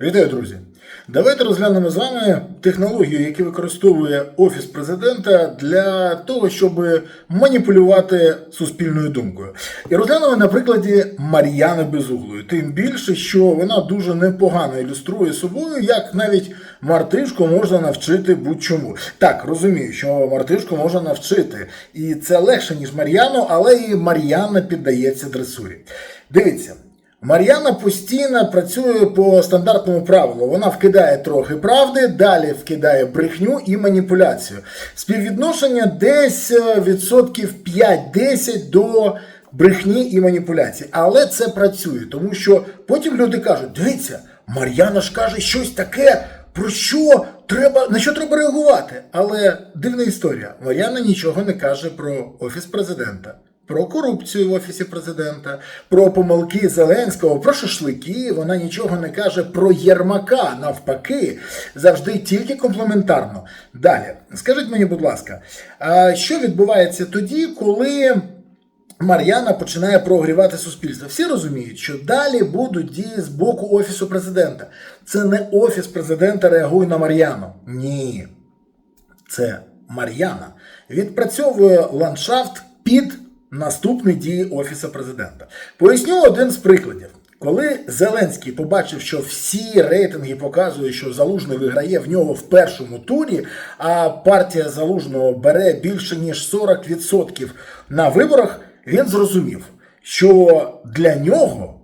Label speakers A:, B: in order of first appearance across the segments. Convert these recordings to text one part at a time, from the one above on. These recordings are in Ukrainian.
A: Вітаю, друзі! Давайте розглянемо з вами технологію, яку використовує Офіс президента для того, щоб маніпулювати суспільною думкою. І розглянемо на прикладі Мар'яни Безуглої. Тим більше, що вона дуже непогано ілюструє собою, як навіть мартишку можна навчити будь-чому. Так, розумію, що мартишку можна навчити, і це легше, ніж Мар'яну, але і Мар'яна піддається дресурі. Дивіться. Мар'яна постійно працює по стандартному правилу. Вона вкидає трохи правди, далі вкидає брехню і маніпуляцію. Співвідношення десь е, відсотків 5-10 до брехні і маніпуляції. Але це працює, тому що потім люди кажуть: дивіться, Мар'яна ж каже щось таке. Про що треба на що треба реагувати? Але дивна історія. Мар'яна нічого не каже про офіс президента про корупцію в офісі президента, про помилки Зеленського, про шашлики. Вона нічого не каже про Єрмака. Навпаки, завжди тільки комплементарно. Далі, скажіть мені, будь ласка, що відбувається тоді, коли. Мар'яна починає прогрівати суспільство. Всі розуміють, що далі будуть дії з боку Офісу президента. Це не Офіс президента реагує на Мар'яну. Ні. Це Мар'яна відпрацьовує ландшафт під наступні дії Офісу президента. Поясню один з прикладів. Коли Зеленський побачив, що всі рейтинги показують, що Залужний виграє в нього в першому турі, а партія Залужного бере більше ніж 40% на виборах, він зрозумів, що для нього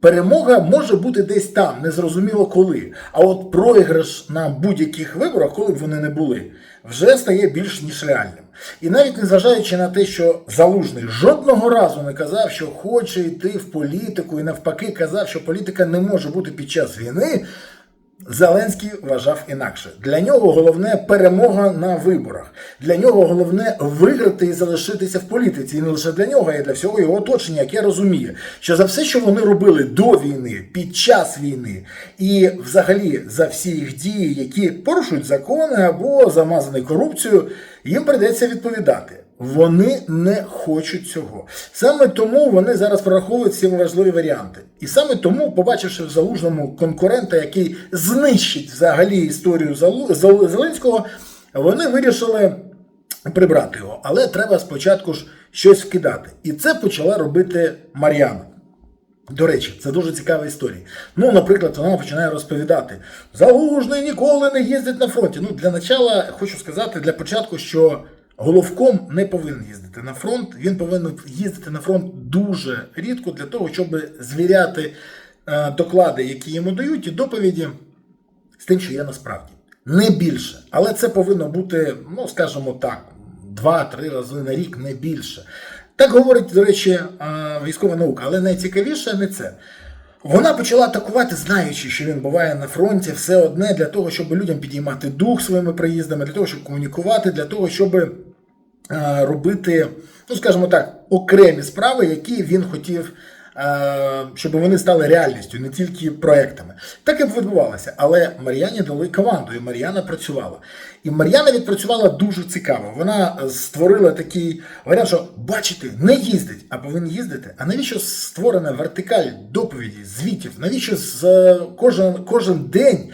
A: перемога може бути десь там, незрозуміло коли. А от програш на будь-яких виборах, коли б вони не були, вже стає більш ніж реальним. І навіть незважаючи на те, що Залужний жодного разу не казав, що хоче йти в політику, і навпаки казав, що політика не може бути під час війни. Зеленський вважав інакше. Для нього головне перемога на виборах. Для нього головне виграти і залишитися в політиці. І не лише для нього, а й для всього його оточення, яке розуміє, що за все, що вони робили до війни, під час війни, і взагалі за всі їх дії, які порушують закони або замазані корупцією, їм прийдеться відповідати. Вони не хочуть цього. Саме тому вони зараз прораховують всі важливі варіанти. І саме тому, побачивши в залужному конкурента, який знищить взагалі історію Зеленського, вони вирішили прибрати його. Але треба спочатку ж щось вкидати. І це почала робити Мар'яна. До речі, це дуже цікава історія. Ну, наприклад, вона починає розповідати: Залужний ніколи не їздить на фронті. Ну, для начала хочу сказати для початку, що головком не повинен їздити на фронт. Він повинен їздити на фронт дуже рідко для того, щоб звіряти е, доклади, які йому дають, і доповіді з тим, що є насправді. Не більше. Але це повинно бути, ну скажімо так, два-три рази на рік, не більше. Так говорить, до речі, е, військова наука, але найцікавіше не це. Вона почала атакувати, знаючи, що він буває на фронті, все одне для того, щоб людям підіймати дух своїми приїздами, для того, щоб комунікувати, для того, щоб робити, ну скажімо так, окремі справи, які він хотів, е, щоб вони стали реальністю, не тільки проектами. Так і відбувалося. Але Мар'яні дали команду, і Мар'яна працювала. І Мар'яна відпрацювала дуже цікаво. Вона створила такий варіант, що бачите, не їздить, а повинен їздити. А навіщо створена вертикаль доповіді, звітів? Навіщо з кожен, кожен день?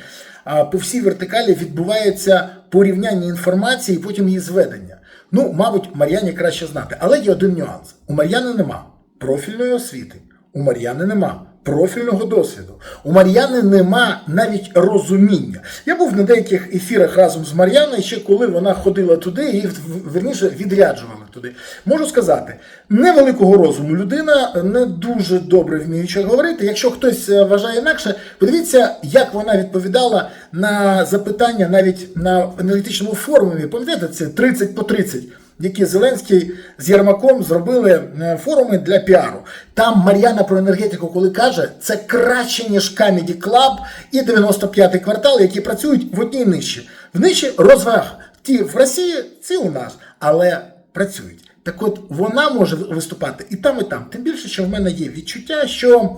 A: по всій вертикалі відбувається порівняння інформації і потім її зведення. Ну, мабуть, Мар'яні краще знати. Але є один нюанс: у Мар'яни нема профільної освіти, у Мар'яни нема профільного досвіду, у Мар'яни нема навіть розуміння. Я був на деяких ефірах разом з Мар'яною, ще коли вона ходила туди і верніше відряджували туди. Можу сказати, невеликого розуму людина, не дуже добре вміючи говорити. Якщо хтось е, вважає інакше, подивіться, як вона відповідала на запитання навіть на аналітичному форумі. Пам'ятаєте, це 30 по 30 які Зеленський з Єрмаком зробили е, форуми для піару. Там Мар'яна про енергетику, коли каже, це краще, ніж Comedy Club і 95-й квартал, які працюють в одній ниші. В ниші розваг. Ті в Росії, ці у нас, але працюють. Так от вона може виступати і там, і там. Тим більше, що в мене є відчуття, що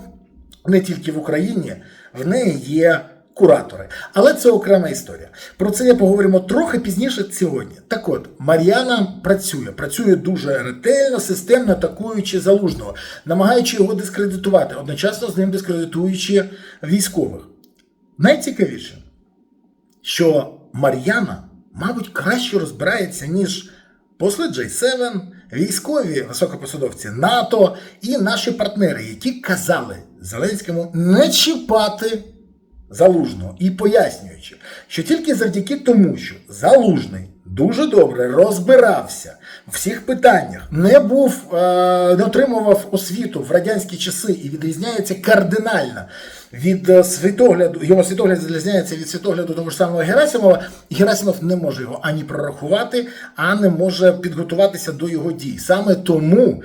A: не тільки в Україні в неї є куратори. Але це окрема історія. Про це я поговоримо трохи пізніше сьогодні. Так от, Мар'яна працює, працює дуже ретельно, системно атакуючи залужного, намагаючи його дискредитувати, одночасно з ним дискредитуючи військових. найцікавіше, що Мар'яна, мабуть, краще розбирається, ніж посли J7, військові високопосадовці НАТО і наші партнери, які казали Зеленському не чіпати Залужного і пояснюючи, що тільки завдяки тому, що Залужний дуже добре розбирався в всіх питаннях, не був, е, не отримував освіту в радянські часи і відрізняється кардинально від е, світогляду, його світогляд відрізняється від світогляду того ж самого Герасимова, Герасимов не може його ані прорахувати, а не може підготуватися до його дій. Саме тому.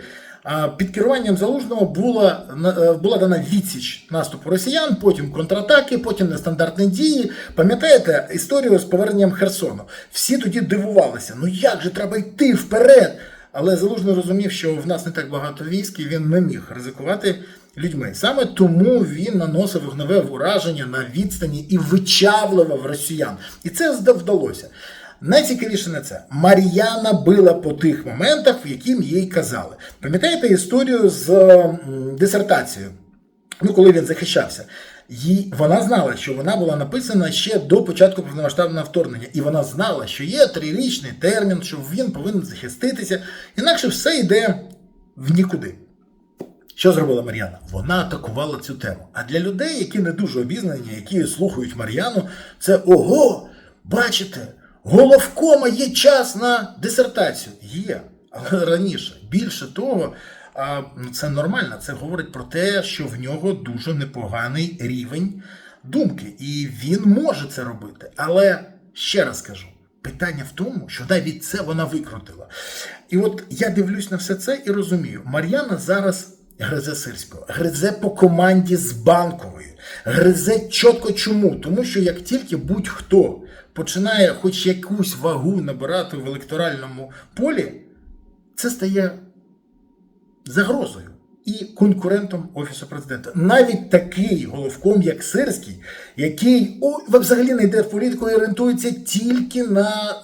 A: Під керуванням залужного була на- була дана відсіч наступу росіян, потім контратаки, потім нестандартні дії. Пам'ятаєте історію з поверненням Херсону? Всі тоді дивувалися: ну як же треба йти вперед? Але залужний розумів, що в нас не так багато військ, і він не міг ризикувати людьми. Саме тому він наносив вогневе ураження на відстані і вичавлював росіян. І це вдалося. Найцікавіше не це. Мар'яна била по тих моментах, в яким їй казали. Пам'ятаєте історію з дисертацією? Ну, коли він захищався. Їй, вона знала, що вона була написана ще до початку повномасштабного вторгнення, і вона знала, що є трирічний термін, що він повинен захиститися, інакше все йде в нікуди. Що зробила Мар'яна? Вона атакувала цю тему. А для людей, які не дуже обізнані, які слухають Мар'яну, це ого, бачите, головкома є час на дисертацію. Є, але раніше. Більше того, це нормально. Це говорить про те, що в нього дуже непоганий рівень думки, і він може це робити. Але ще раз кажу. Питання в тому, що навіть це вона викрутила. І от я дивлюсь на все це і розумію, Мар'яна зараз гризе сирського, гризе по команді з банкової, гризе чітко чому? Тому що як тільки будь-хто починає хоч якусь вагу набирати в електоральному полі, це стає загрозою і конкурентом Офісу президента. Навіть такий головком, як Сирський, який о, взагалі не йде в політику і орієнтується тільки на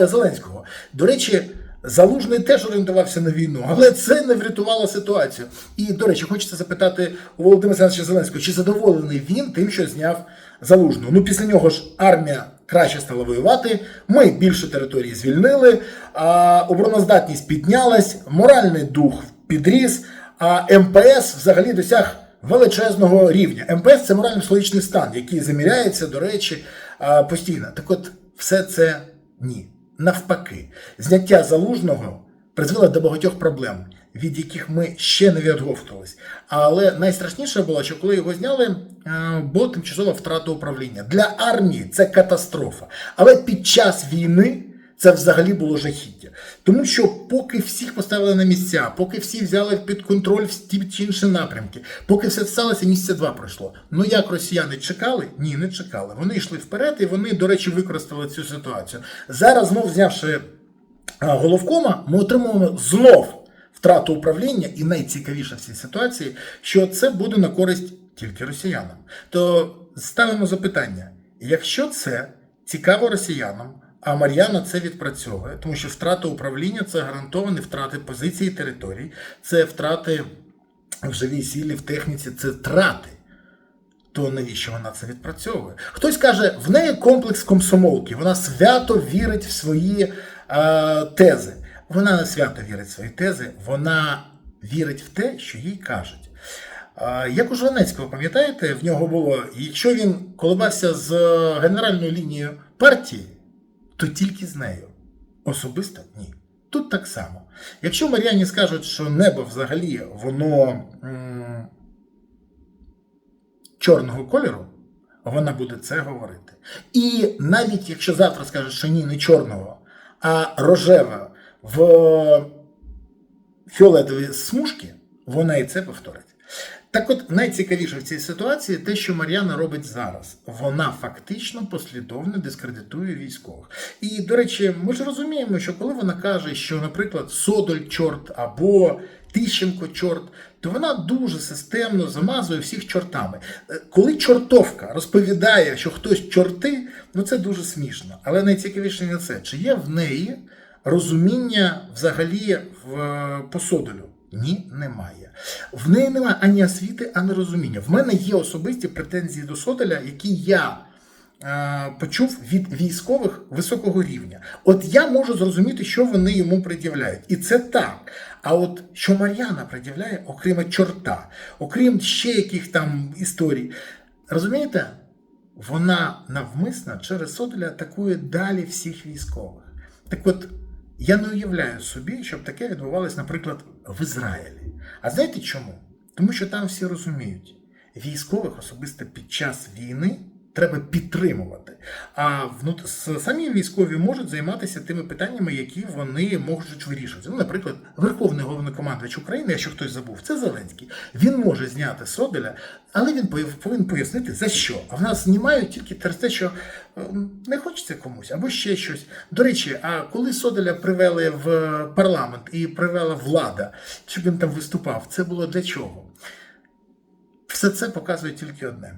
A: Зеленського. До речі, Залужний теж орієнтувався на війну, але це не врятувало ситуацію. І, до речі, хочеться запитати у Володимира Олександровича Зеленського, чи задоволений він тим, що зняв Залужного. Ну, після нього ж армія краще стала воювати, ми більше території звільнили, обороноздатність піднялась, моральний дух підріс, а МПС взагалі досяг величезного рівня. МПС це морально-психологічний стан, який заміряється, до речі, постійно. Так от, все це ні. Навпаки, зняття залужного призвело до багатьох проблем, від яких ми ще не відговтувались. Але найстрашніше було, що коли його зняли, е, була тимчасова втрата управління. Для армії це катастрофа. Але під час війни це взагалі було жахіття. Тому що поки всіх поставили на місця, поки всі взяли під контроль в ті чи інші напрямки, поки все сталося, місяця два пройшло. Ну як росіяни чекали? Ні, не чекали. Вони йшли вперед, і вони, до речі, використали цю ситуацію. Зараз, знов знявши головкома, ми отримуємо знов втрату управління, і найцікавіше в цій ситуації, що це буде на користь тільки росіянам. То ставимо запитання: якщо це цікаво росіянам, а Мар'яна це відпрацьовує, тому що втрата управління це гарантовані втрати позиції територій, це втрати в живій силі, в техніці, це втрати. То навіщо вона це відпрацьовує? Хтось каже, в неї комплекс комсомолки, вона свято вірить в свої е, тези. Вона не свято вірить в свої тези, вона вірить в те, що їй кажуть. Як у Жванецького, пам'ятаєте, в нього було, якщо він коливався з генеральною лінією партії, то тільки з нею. Особисто ні. Тут так само. Якщо Мар'яні скажуть, що небо взагалі воно м, чорного кольору, вона буде це говорити. І навіть якщо завтра скажуть, що ні, не чорного, а рожева в фіолетові смужки, вона і це повторить. Так от найцікавіше в цій ситуації те, що Мар'яна робить зараз. Вона фактично послідовно дискредитує військових. І, до речі, ми ж розуміємо, що коли вона каже, що, наприклад, Содоль чорт або Тищенко чорт, то вона дуже системно замазує всіх чортами. Е, Коли чортовка розповідає, що хтось чорти, ну це дуже смішно. Але найцікавіше не це, чи є в неї розуміння взагалі в, посодолю? Ні, немає. В неї немає ані освіти, ані розуміння. В мене є особисті претензії до Соделя, які я е, почув від військових високого рівня. От я можу зрозуміти, що вони йому пред'являють. І це так. А от що Мар'яна пред'являє, окрім чорта, окрім ще яких там історій, розумієте? Вона навмисно через Соделя атакує далі всіх військових. Так от, я не уявляю собі, щоб таке відбувалось, наприклад, в Ізраїлі. А знаєте чому? Тому що там всі розуміють, військових особисто під час війни треба підтримувати. А самі військові можуть займатися тими питаннями, які вони можуть вирішувати. Ну, наприклад, Верховний головнокомандувач України, якщо хтось забув, це Зеленський. Він може зняти Соделя, але він повинен пояснити за що. А в нас знімають тільки через те, що ем, не хочеться комусь або ще щось. До речі, а коли Соделя привели в парламент і привела влада, щоб він там виступав, це було для чого? Все це показує тільки одне: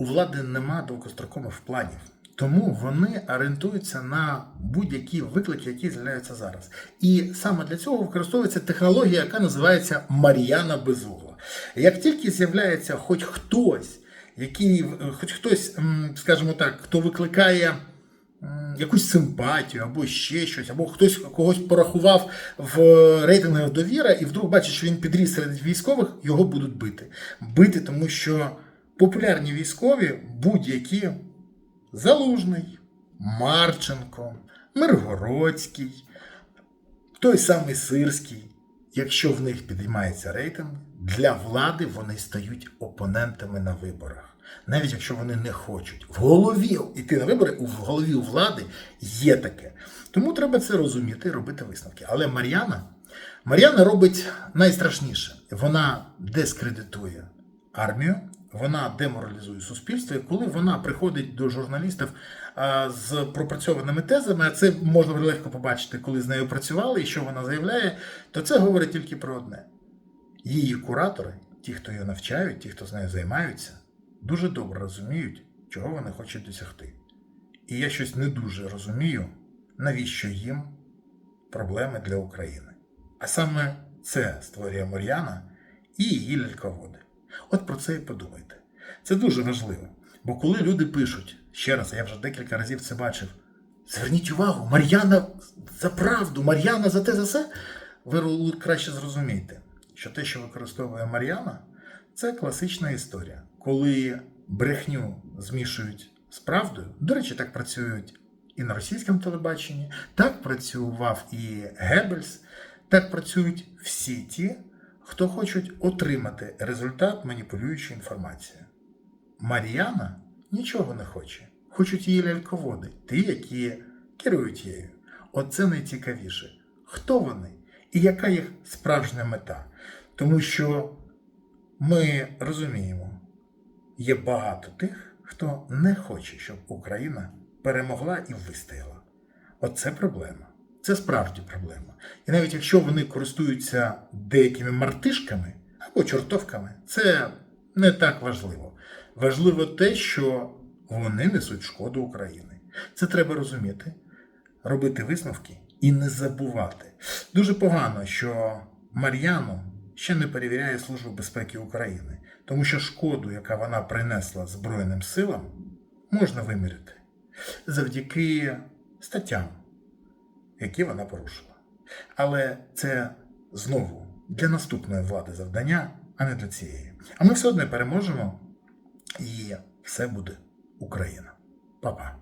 A: у влади нема довгострокових планів. Тому вони орієнтуються на будь-які виклики, які з'являються зараз. І саме для цього використовується технологія, яка називається Мар'яна Безугла. Як тільки з'являється хоч хтось, який, е, хоч хтось, скажімо так, хто викликає якусь симпатію або ще щось, або хтось когось порахував в рейтингах довіра, і вдруг бачить, що він підріс серед військових, його будуть бити. Бити, тому що популярні військові будь-які Залужний, Марченко, Миргородський, той самий Сирський. Якщо в них підіймається рейтинг, для влади вони стають опонентами на виборах. Навіть якщо вони не хочуть. В голові йти на вибори, в голові влади є таке. Тому треба це розуміти і робити висновки. Але Мар'яна, Мар'яна робить найстрашніше. Вона дискредитує армію, вона деморалізує суспільство. І коли вона приходить до журналістів з пропрацьованими тезами, а це можна легко побачити, коли з нею працювали і що вона заявляє, то це говорить тільки про одне: її куратори, ті, хто її навчають, ті, хто з нею займаються, дуже добре розуміють, чого вони хочуть досягти. І я щось не дуже розумію, навіщо їм проблеми для України. А саме це створює Мар'яна і її ляльководи. От про це і подумайте. Це дуже важливо. Бо коли люди пишуть, ще раз, я вже декілька разів це бачив, зверніть увагу, Мар'яна за правду, Мар'яна за те, за все, ви краще зрозумієте, що те, що використовує Мар'яна, це класична історія, коли брехню змішують з правдою. До речі, так працюють і на російському телебаченні, так працював і Геббельс, так працюють всі ті, хто хочуть отримати результат, маніпулюючи інформацією. Мар'яна нічого не хоче. Хочуть її ляльководи, ті, які керують її. Оце найцікавіше. Хто вони і яка їх справжня мета? Тому що ми розуміємо, є багато тих, хто не хоче, щоб Україна перемогла і вистояла. Оце проблема. Це справді проблема. І навіть якщо вони користуються деякими мартишками або чортовками, це не так важливо. Важливо те, що вони несуть шкоду Україні. Це треба розуміти, робити висновки і не забувати. Дуже погано, що Мар'яну ще не перевіряє Служба безпеки України, тому що шкоду, яка вона принесла Збройним силам, можна виміряти завдяки статтям, які вона порушила. Але це знову для наступної влади завдання, а не для цієї. А ми все одно переможемо, і все буде Україна. Па-па.